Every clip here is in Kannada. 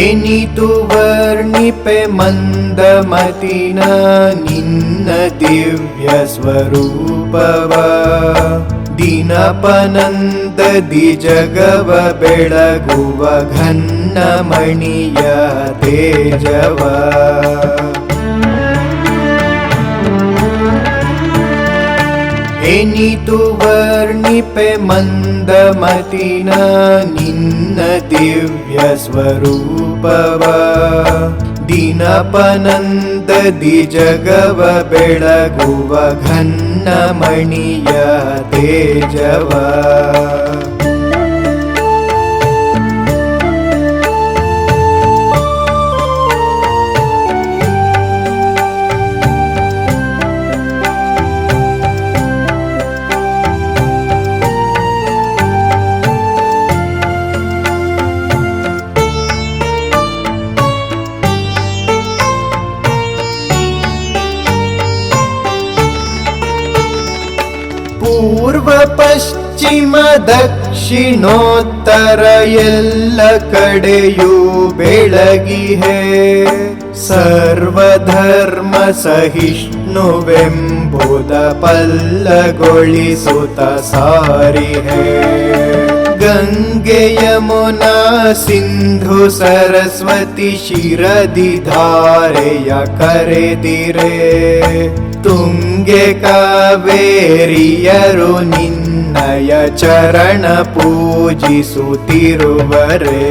ಎನಿತು ವರ್ಣಿಪೆ ಮಂದಮತಿನ ನಿನ್ನ ದಿವ್ಯ ಸ್ವರೂಪವ ದಿನಪನಂದದಿ ಜಗವ ಬೆಳಗುವ ಘನ್ನ ಮಣಿಯ ತೇಜವ ಎನಿತು ವರ್ಣಿಪೆ ಮಂದಮತಿನ ನಿನ್ನ ದಿವ್ಯ ಸ್ವರೂಪವ ದಿನಪನಂದದಿ ಜಗವ ಬೆಳಗುವ ಘನ್ನ ಮಣಿಯ ತೇಜವ ಪೂರ್ವ, ಪಶ್ಚಿಮ, ದಕ್ಷಿಣೋತ್ತರ ಎಲ್ಲ ಕಡೆಯೂ ಬೆಳಗಿಹೆ. ಸರ್ವಧರ್ಮ ಸಹಿಷ್ಣುವೆಂಬುದ ಪಲ್ಲಗೊಳಿಸುತ್ತ ಸಾರಿಹೆ. ಗಂಗೆ ಮುನಾ ಸಿಂಧು ಸರಸ್ವತಿ ಶಿರದಿ ಧಾರೆಯ ಕರೆದಿರೆ. ತುಂಗೆ ಕಾವೇರಿಯರು ನಿನ್ನಯ ಚರಣ ಪೂಜಿಸುತ್ತಿರುವರೇ.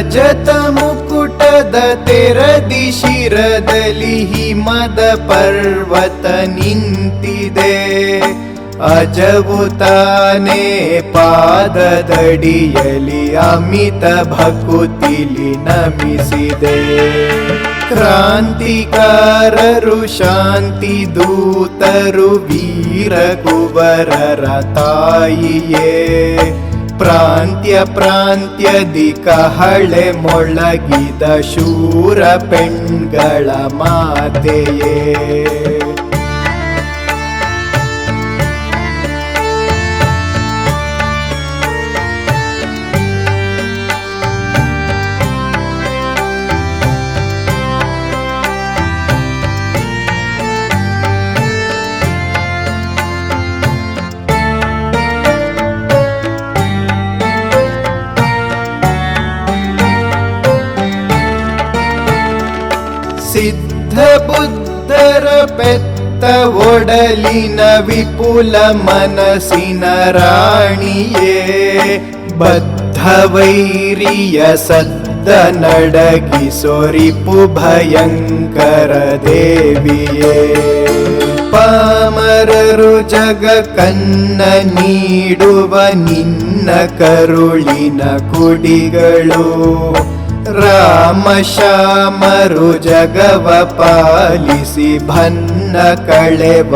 ರಜತ ಮುಕುಟದ ತೆರದಿ ಶಿರದಲ್ಲಿ ಹಿಮದ ಪರ್ವತ ನಿಂತಿದೆ. ಅಜವು ತಾನೇ ಪಾದದಡಿಯಲಿ ಅಮಿತ ಭಕುತಿಲಿ ನಮಿಸಿದೆ. ಕ್ರಾಂತಿಕಾರರು ಶಾಂತಿ ದೂತರು ವೀರ ಕುವರರ ತಾಯಿಯೇ. ಪ್ರಾಂತ್ಯ ಪ್ರಾಂತ್ಯದಿ ಕಹಳೆ ಮೊಳಗಿದ ಶೂರ ಪೆಣ್ಗಳ ಮಾತೆಯೇ. ಬುದ್ಧರ ಪೆತ್ತ ಒಡಲಿನ ವಿಪುಲ ಮನಸ್ಸಿನ ರಾಣಿಯೇ, ಬದ್ಧ ವೈರಿಯ ಸದ್ದ ನಡಗಿಸೊರಿಪು ಭಯಂಕರ ದೇವಿಯೇ. ಪಾಮರರು ಜಗ ಕನ್ನ ನೀಡುವ ನಿನ್ನ ಕರುಳಿನ ಕುಡಿಗಳು ರಾಮ ಶ್ಯಾಮರು ಜಗವ ಪಾಲಿಸಿ ಭನ್ನ ಕಳೆವ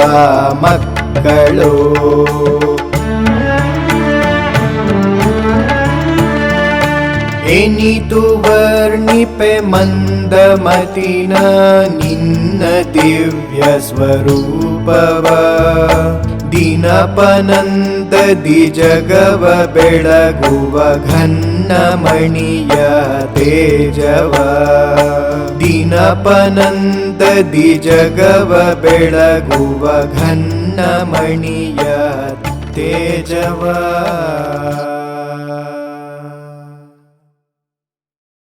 ಮಕ್ಕಳು ಎನಿತು ವರ್ಣಿಪೆ ಮಂದಮತಿನ ನಿನ್ನ ದಿವ್ಯ ಸ್ವರೂಪವ ದಿನಪನಂದದಿ ಜಗವ ಬೆಳಗುವ ಘನ್ನ ಮಣಿಯ ತೇಜವ. ದಿನಪನಂದದಿ ಜಗವ ಬೆಳಗುವ ಘನ್ನ ಮಣಿಯ ತೇಜವ.